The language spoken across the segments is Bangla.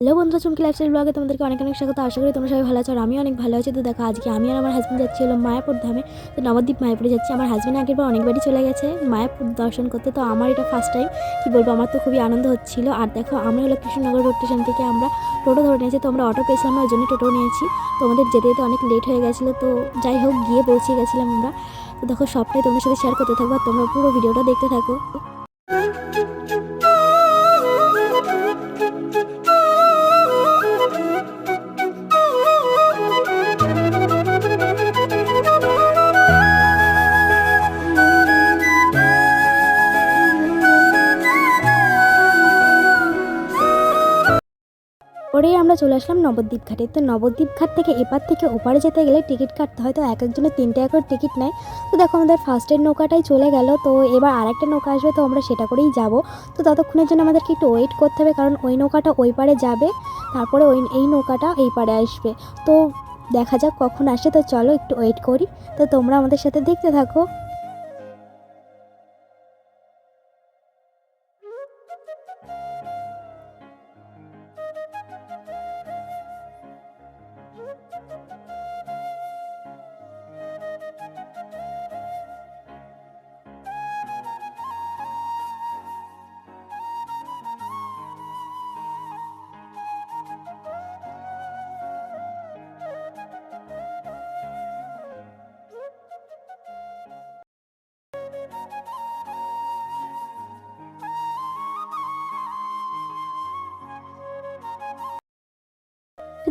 হ্যালো বন্ধুরা চুমকি লাইফস্টাইল ব্লগে তোমাদেরকে অনেক অনেক স্বাগত। আশা করি তোমরা সবাই ভালো আছো আর আমি অনেক ভালো আছি। তো দেখো, আজকে আমি আর আমার হাজব্যান্ড যাচ্ছি হলো মায়াপুর ধামে। তো নবদ্বীপ মায়াপুরে যাচ্ছি। আমার হাজব্যান্ড আগের বার অনেকবারই চলে গেছে মায়াপুর দর্শন করতে। তো আমার এটা ফার্স্ট টাইম কী বলব, আমার তো খুবই আনন্দ হচ্ছিল। আর দেখো, আমরা হলো কৃষ্ণনগর রোড স্টেশন থেকে আমরা টোটো ধরে নিয়েছি। তো আমরা অটো পেয়েছিলাম ওই জন্য টোটো নিয়েছি। তো আমাদের যেতে যেতে অনেক লেট হয়ে গেছিল। তো যাই হোক, গিয়ে পৌঁছে গেছিলাম আমরা। তো দেখো, সবটাই তোমাদের সাথে শেয়ার করতে থাকব। আর তোমরা পুরো ভিডিওটা দেখতে থাকো। পরেই আমরা চলে আসলাম নবদ্বীপ ঘাটে। তো নবদ্বীপ ঘাট থেকে এপার থেকে ওপারে যেতে গেলে টিকিট কাটতে হয় তো এক একজনের তিন টাকা টিকিট নেয়। তো দেখো আমাদের ফার্স্টের নৌকাটাই চলে গেল। তো এবার আরেকটা নৌকা আসবে, তো আমরা সেটা করেই যাব। তো ততক্ষণের জন্য আমাদেরকে একটু ওয়েট করতে হবে, কারণ ওই নৌকাটা ওই পারে যাবে, তারপরে ওই, এই নৌকাটা এই পারে আসবে। তো দেখা যাক কখন আসে, তো চলো একটু ওয়েট করি। তো তোমরা আমাদের সাথে দেখতে থাকো।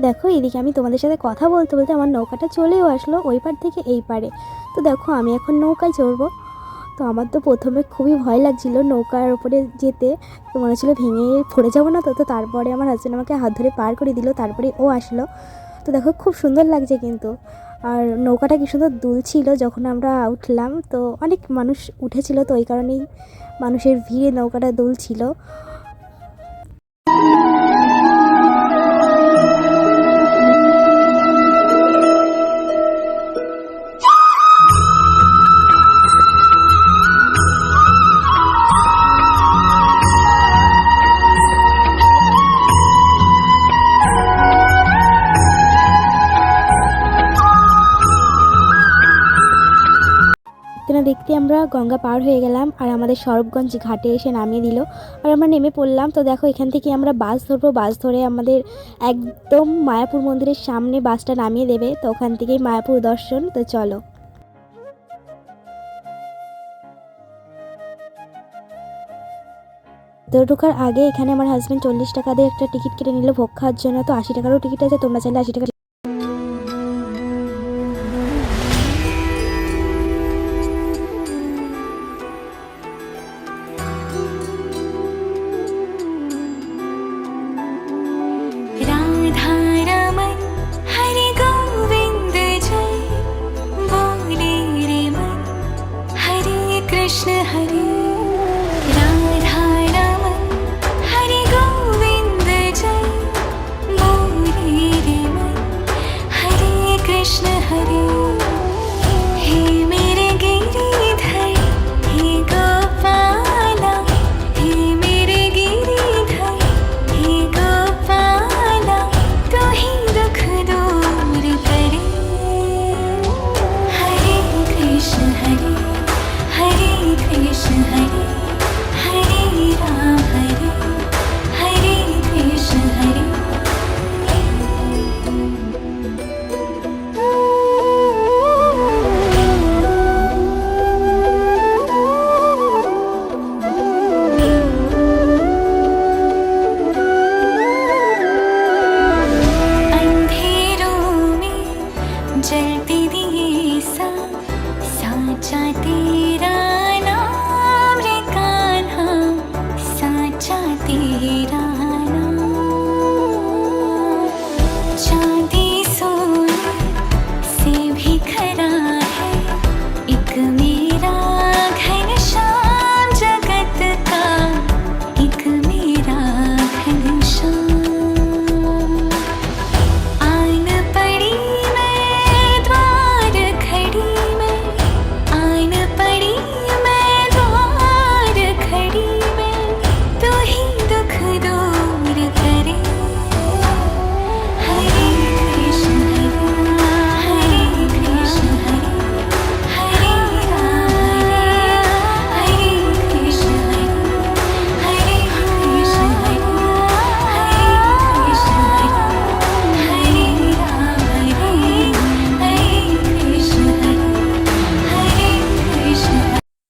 দেখো এদিকে আমি তোমাদের সাথে কথা বলতে বলতে আমার নৌকাটা চলেও আসলো ওই পার থেকে এই পারে। তো দেখো, আমি এখন নৌকায় চড়বো। তো আমার তো প্রথমে খুবই ভয় লাগছিল নৌকার ওপরে যেতে। তো মনে হচ্ছিল ভেঙে পড়ে যাব না তো তো তারপরে আমার হাজব্যান্ড আমাকে হাত ধরে পার করে দিল, তারপরে ও আসলো। তো দেখো, খুব সুন্দর লাগছে কিন্তু। আর নৌকাটা কি সুন্দর দুলছিল যখন আমরা উঠলাম, তো অনেক মানুষ উঠেছিল, তো ওই কারণেই মানুষের ভিড়ে নৌকাটা দুলছিল। দেখতে আমরা গঙ্গা পার হয়ে গেলাম আর আমাদের সরবগঞ্জ ঘাটে এসে নামিয়ে দিল। আর আমরা নেমে পড়লাম। তো দেখো, এখান থেকে আমরা বাস ধরবো। বাস ধরে আমাদের একদম মায়াপুর মন্দিরের সামনে বাসটা নামিয়ে দেবে। তো ওখান থেকেই মায়াপুর দর্শন। তো চলো। তো ঢোকার আগে এখানে আমার হাজব্যান্ড চল্লিশ টাকা দিয়ে একটা টিকিট কেটে নিল। ভোগ খাওয়ার জন্য তো আশি টাকারও টিকিট আছে। তোমরা চাইলে আশি টাকা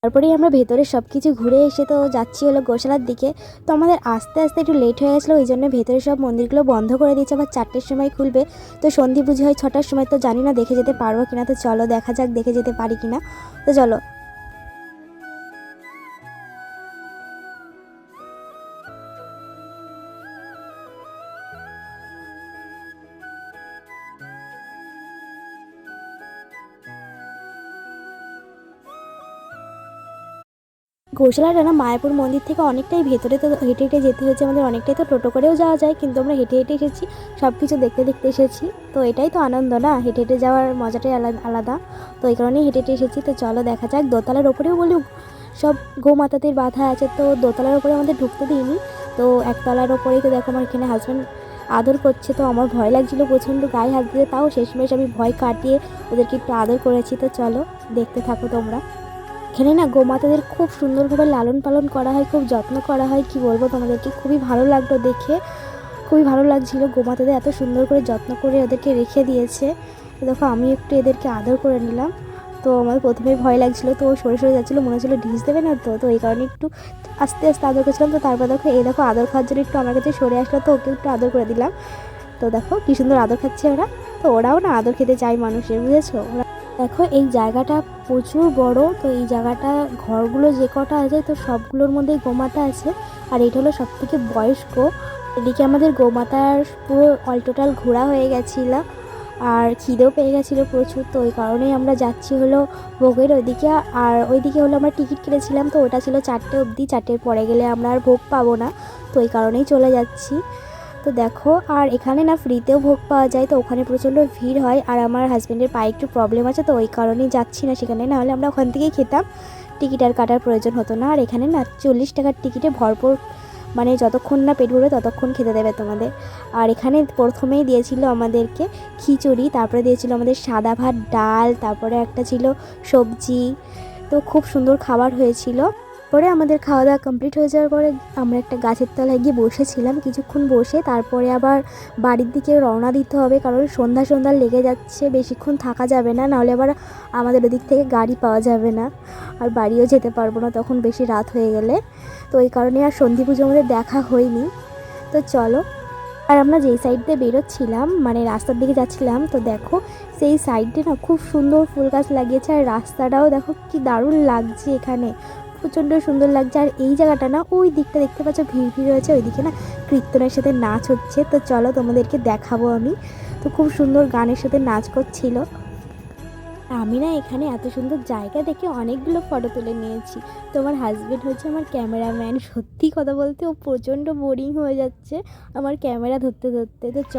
তারপরেই আমরা ভেতরে সব কিছু ঘুরে এসে তো যাচ্ছি হলো গোশালার দিকে। তো আমাদের আস্তে আস্তে একটু লেট হয়ে গেছিল, ওই জন্য ভেতরে সব মন্দিরগুলো বন্ধ করে দিয়েছে, আবার চারটের সময় খুলবে। তো সন্ধি পুজো হয় ছটার সময়, তো জানি না দেখে যেতে পারব কিনা। তো চলো দেখা যাক, দেখে যেতে পারি কিনা। তো চলো গোশালাটা না মায়াপুর মন্দির থেকে অনেকটাই ভেতরে তো হেঁটে হেঁটে যেতে হয়েছে, আমাদের অনেকটাই তো টোটো করেও যাওয়া যায়, কিন্তু আমরা হেঁটে হেঁটে এসেছি সব কিছু দেখতে দেখতে এসেছি। তো এটাই তো আনন্দ না, হেঁটে হেঁটে যাওয়ার মজাটাই আলাদা। তো এই কারণেই হেঁটে হেঁটে এসেছি, তো চলো দেখা যাক, দোতলার ওপরেও বলুক, সব গোমাতাদের বাধা আছে, তো দোতলার ওপরে আমাদের ঢুকতে দিইনি। তো একতলার ওপরেই তো দেখো আমার এখানে হাজব্যান্ড আদর করছে, তো আমার ভয় লাগছিল প্রচণ্ড, গায়ে হাত দিয়ে, তাও শেষমেশ আমি ভয় কাটিয়ে ওদেরকে একটু আদর করেছি, তো চলো দেখতে থাকো তোমরা। এখানে না গোমাতাদের খুব সুন্দরভাবে লালন পালন করা হয়, খুব যত্ন করা হয়, কি বলব তোমাদেরকে? খুবই ভালো লাগল দেখে। খুবই ভালো লাগছিল গোমাতাদের এত সুন্দর করে যত্ন করে ওদেরকে রেখে দিয়েছে। দেখো, আমি একটু এদেরকে আদর করে নিলাম। তো আমার প্রথমে ভয় লাগছিল, তো সরে সরে যাচ্ছিল, মনে হচ্ছিল ঢিস দেবে না তো তো এই কারণে একটু আস্তে আস্তে আদর করছিলাম। তো তারপর দেখো, এই দেখো আদর খাওয়ার জন্য একটু আমার কাছে সরে আসলো, তো ওকে একটু আদর করে দিলাম। তো দেখো, কি সুন্দর আদর খাচ্ছে ওরা। তো ওরাও না আদর খেতে চায় মানুষের, বুঝেছ? ওরা দেখো, এই জায়গাটা প্রচুর বড়, তো এই জায়গাটা ঘরগুলো যে কটা আছে, তো সবগুলোর মধ্যে গোমাতা আছে। আর এটা হলো সব থেকে বয়স্ক। এদিকে আমাদের গোমাতার পুরো অল টোটাল ঘোরা হয়ে গেছিল, আর খিদেও পেয়ে গেছিল প্রচুর, তো ওই কারণেই আমরা যাচ্ছি হলো ভোগের ওইদিকে। আর ওইদিকে হলো আমরা টিকিট কেটেছিলাম, তো ওটা ছিল চারটে অবধি, চারটের পরে গেলে আমরা আর ভোগ পাবো না, তো ওই কারণেই চলে যাচ্ছি। তো দেখো, আর এখানে না ফ্রিতেও ভোগ পাওয়া যায়, তো ওখানে প্রচণ্ড ভিড় হয়, আর আমার হাজব্যান্ডের পায়ে একটু প্রবলেম আছে, তো ওই কারণেই যাচ্ছি না সেখানে। না হলে আমরা ওখান থেকেই খেতাম। টিকিট আর কাটার প্রয়োজন হতো না। আর এখানে না চল্লিশ টাকার টিকিটে ভরপুর মানে যতক্ষণ না পেট ভরবে ততক্ষণ খেতে দেবে তোমাদের। আর এখানে প্রথমেই দিয়েছিল আমাদেরকে খিচুড়ি, তারপরে দিয়েছিল আমাদের সাদা ভাত, ডাল, তারপরে একটা ছিল সবজি। তো খুব সুন্দর খাবার হয়েছিল। পরে আমাদের খাওয়া দাওয়া কমপ্লিট হয়ে যাওয়ার পরে আমরা একটা গাছের তলায় গিয়ে বসেছিলাম। কিছুক্ষণ বসে তারপরে আবার বাড়ির দিকে রওনা দিতে হবে কারণ সন্ধ্যা সন্ধ্যা লেগে যাচ্ছে, বেশিক্ষণ থাকা যাবে না, নাহলে আবার আমাদের ওদিক থেকে গাড়ি পাওয়া যাবে না। আর বাড়িও যেতে পারব না, তখন বেশি রাত হয়ে গেলে। তো এই কারণে আর সন্ধি পুজো আমাদের দেখা হয়নি। তো চলো। আর আমরা যেই সাইড দিয়ে বেরোচ্ছিলাম মানে রাস্তার দিকে যাচ্ছিলাম, তো দেখো সেই সাইডে না খুব সুন্দর ফুল গাছ লাগিয়েছে। আর রাস্তাটাও দেখো কি দারুণ লাগছে এখানে। প্রচণ্ড সুন্দর লাগছে। আর এই জায়গাটা না, ওই দিকটা দেখতে পাচ্ছ, ভিড় ভিড় হয়েছে ওইদিকে না কীর্তনের সাথে নাচ হচ্ছে। তো চলো তোমাদেরকে দেখাবো আমি। তো খুব সুন্দর গানের সাথে নাচ করছিল। আমি না এখানে এত সুন্দর জায়গা দেখে অনেকগুলো ফটো তুলে নিয়েছি। তোমার হাজবেন্ড হচ্ছে আমার ক্যামেরাম্যান সত্যি কথা বলতে ও প্রচণ্ড বোরিং হয়ে যাচ্ছে আমার ক্যামেরা ধরতে ধরতে। তো চ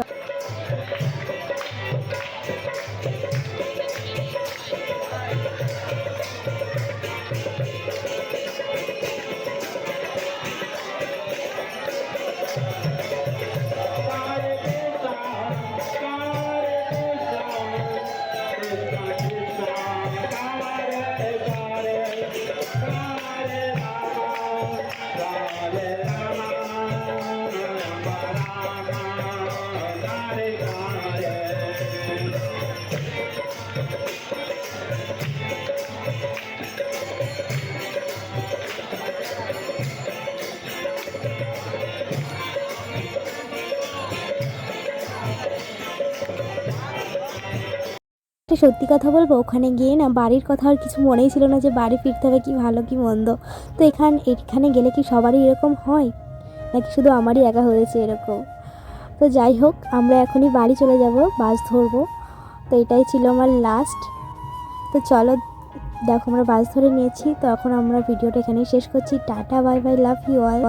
একটা সত্যি কথা বলব? ওখানে গিয়ে না বাড়ির কথা আর কিছু মনেই ছিল না যে বাড়ি ফিরতে হবে কি ভালো কি মন্দ। তো এখান, এখানে গেলে কি সবারই এরকম হয়? নাকি শুধু আমারই একা হয়েছে এরকম? তো যাই হোক, আমরা এখনই বাড়ি চলে যাব, বাস ধরবো। তো এটাই ছিল আমার লাস্ট তো চলো, দেখো আমরা বাস ধরে নিয়েছি। তো এখন আমরা ভিডিওটা এখানেই শেষ করছি। Tata, bye bye love you all